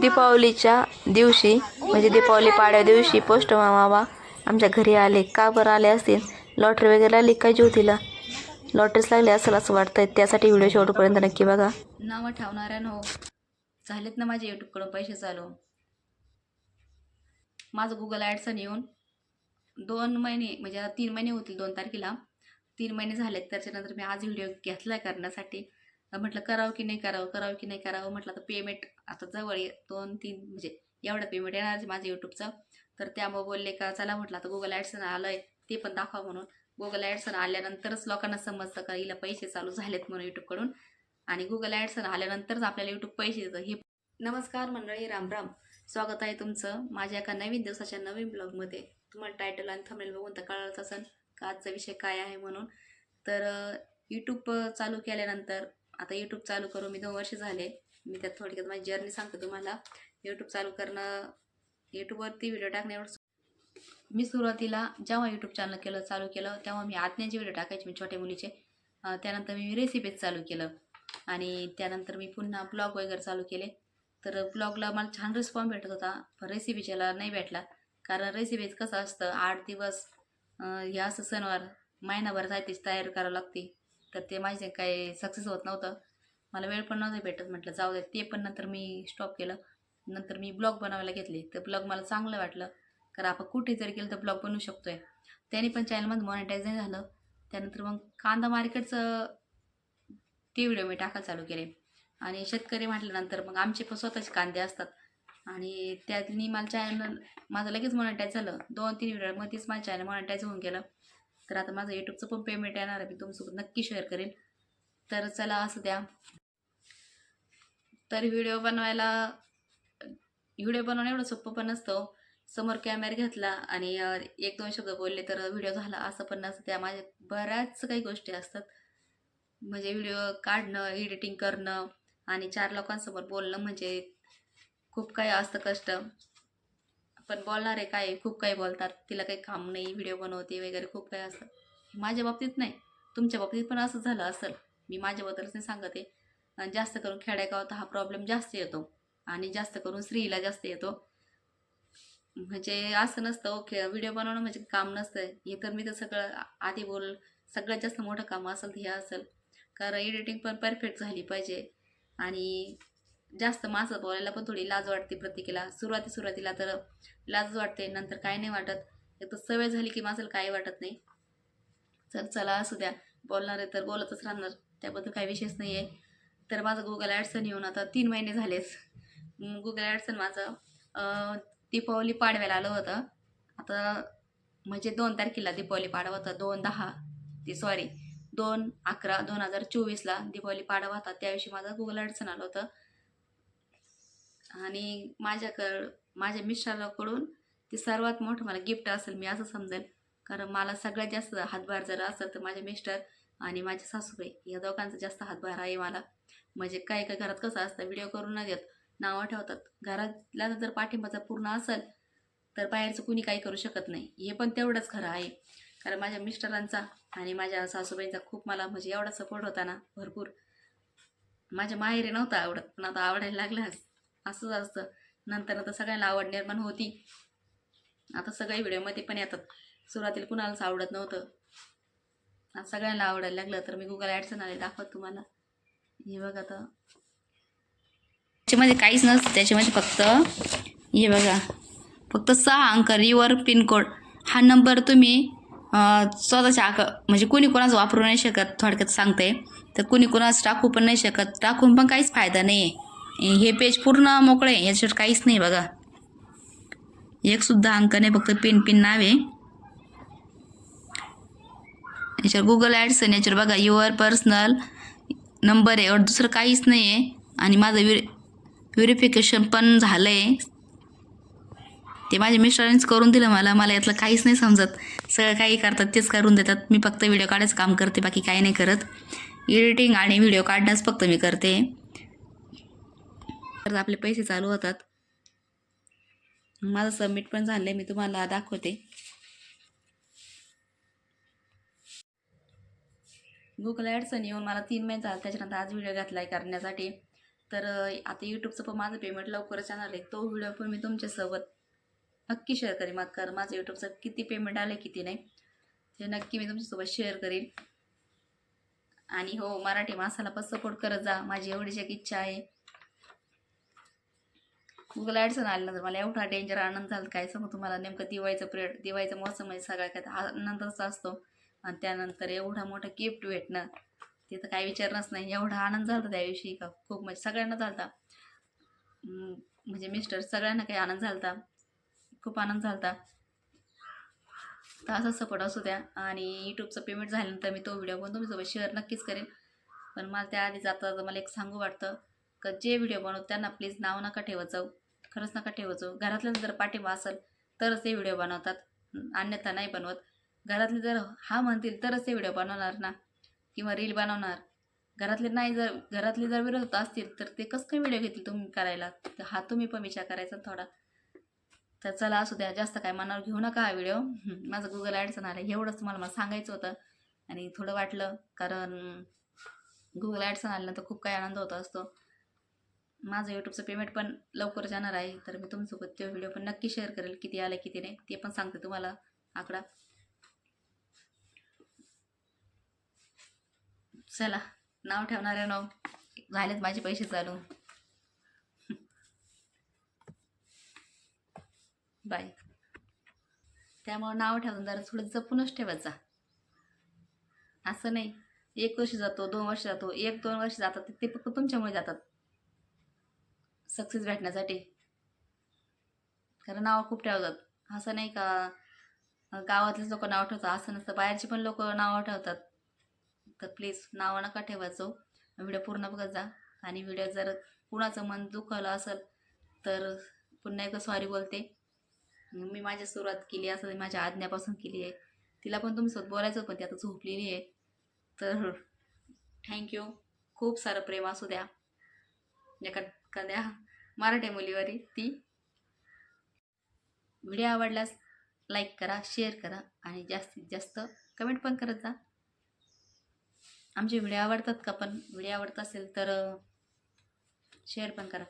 दीपावलीच्या दिवशी म्हणजे दीपावली पाड्या दिवशी पोस्ट मामा आमच्या घरी आले. का बरं आले असतील? लॉटरी वगैरे आली काय ज्योतीला? लॉटरीच लागली असेल असं वाटतंय. त्यासाठी व्हिडिओ शेवटपर्यंत नक्की बघा. नावं ठेवणाऱ्या हो झालेत ना माझे यूट्यूबकडून पैसे चालू. माझं गुगल ॲडसन येऊन दोन महिने म्हणजे आता तीन महिने होतील दोन तारखेला. तीन महिने झालेत. त्याच्यानंतर मी आज व्हिडिओ घेतला करण्यासाठी. म्हटलं करावं की नाही करावं? करावं की नाही करावं? म्हटलं तर पेमेंट आता जवळ दोन तीन म्हणजे एवढं पेमेंट येणार आहे माझं यूट्यूबचं तर त्यामुळे बोलले का चला म्हटलं आता गुगल ॲडसन आलं आहे ते पण दाखवा म्हणून. गुगल ॲडसन आल्यानंतरच लोकांना समजतं का हिला पैसे चालू झालेत म्हणून यूट्यूबकडून आणि गुगल ॲडसन आल्यानंतरच आपल्याला यूट्यूब पैसे देतं हे नमस्कार मंडळी राम राम. स्वागत आहे तुमचं माझ्या एका नवीन दिवसाच्या नवीन ब्लॉगमध्ये. तुम्हाला टायटल आणि थंबनेल बघून तर कळालंच असेल का आजचा विषय काय आहे म्हणून. तर यूट्यूब चालू केल्यानंतर आता यूट्यूब चालू करून मी दोन वर्ष झाले. मी त्यात थोडक्यात माझी जर्नी सांगते तुम्हाला. यूट्यूब चालू करणं यूट्यूबवरती व्हिडिओ टाकण्यावर मी सुरुवातीला जेव्हा यूट्यूब चॅनल केलं चालू केलं तेव्हा मी आज्ञाचे व्हिडिओ टाकायचे मी छोट्या मुलीचे. त्यानंतर मी रेसिपीज चालू केलं. आणि त्यानंतर मी पुन्हा ब्लॉग वगैरे चालू केले. तर ब्लॉगला मला छान रिस्पॉन्स भेटत होता पण रेसिपीच्याला नाही भेटला. कारण रेसिपीज कसं असतं आठ दिवस ह्या हे असं सणवार महिनाभर साहित्याची तयारी करावं लागते. तर ते माझे काही सक्सेस होत नव्हतं. मला वेळ पण नव्हतं भेटत म्हटलं जाऊ दे. ते पण नंतर मी स्टॉप केलं. नंतर मी ब्लॉग बनवायला घेतले. तर ब्लॉग मला चांगलं वाटलं. कारण आपण कुठे जरी गेलं तर ब्लॉग बनवू शकतो आहे त्याने पण चॅनलमध्ये मॉनिटाईज नाही झालं. त्यानंतर मग कांदा मार्केटचं ते व्हिडिओ मी टाकायला चालू केले. आणि शेतकरी म्हटल्यानंतर मग आमचे पण स्वतःचे कांदे असतात. आणि त्यातनी मला चॅनल माझं लगेच मॉनिटाईज झालं. दोन तीन व्हिडिओमध्येच माझं चॅनल मॉनिटाईज होऊन गेलं. तर आता माझं यूट्यूबचं पण पेमेंट येणार आहे. मी तुमच्यासोबत नक्की शेअर करेन. तर चला असं द्या. तर व्हिडिओ बनवायला व्हिडिओ बनवणं एवढं सोपं पण नसतं हो. समोर कॅमेरा घेतला आणि एक दोन शब्द बोलले तर व्हिडिओ झाला असं पण नसतं. त्या माझ्या बऱ्याच काही गोष्टी असतात. म्हणजे व्हिडिओ काढणं एडिटिंग करणं आणि चार लोकांसमोर बोलणं म्हणजे खूप काही असतं कष्ट. पण बोलणार आहे काय खूप काही बोलतात. तिला काही काम नाही व्हिडिओ बनवते वगैरे खूप काही असं. माझ्या बाबतीत नाही. तुमच्या बाबतीत पण असं झालं असेल. मी माझ्याबद्दलच नाही सांगते आणि जास्त करून खेडेगावात हा प्रॉब्लेम जास्त येतो. आणि जास्त करून स्त्रीला जास्त येतो. म्हणजे असं नसतं ओके व्हिडिओ बनवणं म्हणजे काम नसतं. हे तर मी तर सगळं आधी बोल सगळ्यात जास्त मोठं काम असेल तर हे असेल. कारण एडिटिंग पण परफेक्ट झाली पाहिजे. आणि जास्त मासं बोलायला पण थोडी लाज वाटते प्रत्येकीला. सुरुवाती सुरुवातीला तर लाज वाटते नंतर काय नाही वाटत. एक तर सवय झाली की माणसाला काही वाटत नाही. चल चला असू द्या. बोलणार आहे तर बोलतच राहणार त्याबद्दल काही विशेष नाही आहे तर माझं गुगल ॲडसन येऊन आता तीन महिने झालेच गुगल ॲडसन माझं दीपावली पाडव्याला आलं होतं. आता म्हणजे दोन तारखेला दीपावली पाडवा होता दोन दहा ती सॉरी दोन अकरा दोन हजार चोवीसला दीपावली पाडवा होता. त्याविषयी माझं गुगल ॲडसन आलं होतं. आणि माझ्याकडं माझ्या मिस्टराकडून ते सर्वात मोठं मला गिफ्ट असेल मी असं समजेल. कारण मला सगळ्यात जास्त हातभार जर असेल तर माझे मिस्टर आणि माझे सासूबाई या दोघांचा जास्त हातभार आहे मला. म्हणजे काय काय घरात कसं असतं व्हिडिओ करून न देत नावं ठेवतात. घरातला जर पाठिंबाचा पूर्ण असेल तर बाहेरचं कुणी काही करू शकत नाही. हे पण तेवढंच खरं आहे. कारण माझ्या मिस्टरांचा आणि माझ्या सासूबाईंचा खूप मला म्हणजे एवढा सपोर्ट होता ना भरपूर. माझ्या माहेरी नव्हता आवडत पण आता आवडायला लागलाच असंच असतं. नंतर आता सगळ्यांना आवड निर्माण होती. आता सगळे व्हिडिओमध्ये पण येतात. सुरुवातीला कुणालाच आवडत नव्हतं. आता सगळ्यांना आवडायला लागलं तर मी गुगल ॲडसन आले दाखवत तुम्हाला. हे बघा आता. त्याच्यामध्ये काहीच नसतं. त्याच्यामध्ये फक्त हे बघा. फक्त सहा अंक रिवर पिनकोड हा नंबर तुम्ही स्वतःच्या आक म्हणजे कुणी कोणाचं वापरू नाही शकत थोडक्यात सांगते. तर कुणी कोणाच टाकू पण नाही शकत. टाकून पण काहीच फायदा नाही आहे हे पेज पूर्ण मोकळे आहे. याच्यावर काहीच नाही बघा. एकसुद्धा अंक नाही फक्त पिन पिन नाव आहे. याच्यावर गुगल ॲड्स आहे. याच्यावर बघा युअर पर्सनल नंबर आहे. और दुसरं काहीच नाही आहे. आणि माझं व्हेरि व्हेरिफिकेशन पण झालं आहे ते माझ्या मिस्टरांनीच करून दिलं मला. मला यातलं काहीच नाही समजत. सगळं काही करतात तेच करून देतात. मी फक्त व्हिडिओ काढायचं काम करते बाकी काही नाही करत. एडिटिंग आणि व्हिडिओ काढण्यास फक्त मी करते. तर आपले पैसे चालू होतात. माझं सबमिट पण झालं आहे मी तुम्हाला दाखवते. गुगल ॲडसन येऊन मला तीन महिने झाला त्याच्यानंतर आज व्हिडिओ घातला आहे करण्यासाठी. तर आता यूट्यूबचं पण माझं पेमेंट लवकरच येणार आहे. तो व्हिडिओ पण मी तुमच्यासोबत नक्की शेअर करेन. मग कर माझं यूट्यूबचं किती पेमेंट आलं किती नाही ते नक्की मी तुमच्यासोबत शेअर करेन. आणि हो मराठी माणसाला पण सपोर्ट करत जा. माझी एवढीच एक इच्छा आहे. गुगल ॲडसन आल्यानंतर मला एवढा डेंजर आनंद झाला. काय सांगू तुम्हाला? नेमकं दिवाळीचं पिरियड दिवाळीचं मोसम म्हणजे सगळ्या काय आनंदच असतो. आणि त्यानंतर एवढा मोठा गिफ्ट भेटणं ते तर काही विचारणंच नाही. एवढा आनंद झाला होता त्या दिवशी का खूप म्हणजे सगळ्यांना झालता. म्हणजे मिस्टर सगळ्यांना काही आनंद झाला होता. खूप आनंद झाला होता. तर असाच सपोर्ट असू द्या. आणि यूट्यूबचं पेमेंट झाल्यानंतर मी तो व्हिडिओ पण तुमच्यासोबत शेअर नक्कीच करेन. पण मला त्याआधी जाता जाता मला एक सांगू वाटतं. का जे व्हिडिओ बनवत त्यांना प्लीज नाव नका ठेवत जाऊ खरंच नका ठेवत जाऊ घरातल्या जर पाठिंबा असेल तरच ते व्हिडिओ बनवतात. अन्यथा नाही बनवत. घरातले जर हा म्हणतील तरच ते व्हिडिओ बनवणार ना? किंवा रील बनवणार. घरातले नाही जर घरातले जर विरोध असतील तर ते कसं काय व्हिडिओ घेतील तुम्ही करायला? तर हा तुम्ही पण विचार करायचा थोडा. तर चला असू द्या. जास्त काय मनावर घेऊ नका हा व्हिडिओ माझं गुगल ॲडसन आलं एवढंच मला मला सांगायचं होतं. आणि थोडं वाटलं कारण गुगल ॲडसन तर खूप काही आनंद होत असतो. माझं यूट्यूबचं पेमेंट पण लवकर जाणार आहे. तर मी तुमच्यासोबत तो व्हिडिओ पण नक्की शेअर करेल किती आलं किती नाही ते पण सांगते तुम्हाला. आकडा. चला नाव ठेवणारे नाव. झालेत माझे पैसे चालू. बाय. त्यामुळं नाव ठेवून जरा थोडं जपूनच ठेवायचा असं नाही. एक वर्ष जातो दोन वर्ष जातो. एक दोन वर्ष जातात ते फक्त तुमच्यामुळे जातात. सक्सेस भेटण्यासाठी. कारण नावं खूप ठेवतात. असं नाही का? गावातलेच लोक नाव ठेवतात. असं नसतं. बाहेरचे पण लोक नावं ठेवतात. तर प्लीज नावं नका ठेवायचो. व्हिडिओ पूर्ण बघत जा. आणि व्हिडिओ जर कुणाचं मन दुखवलं असेल तर पुन्हा एकदा सॉरी बोलते. मी माझी सुरुवात केली असं माझ्या आज्ञापासून केली आहे. तिला पण तुमच्यासोबत बोलायचं पण ती आता झोपलेली आहे. तर थँक्यू खूप सारं प्रेम असू द्या. एका एखाद्या मराठी मुलीवरी ती. व्हिडिओ आवडल्यास लाईक करा शेअर करा आणि जास्तीत जास्त कमेंट पण करत जा. आमचे व्हिडिओ आवडतात का पण? व्हिडिओ आवडत असेल तर शेअर पण करा.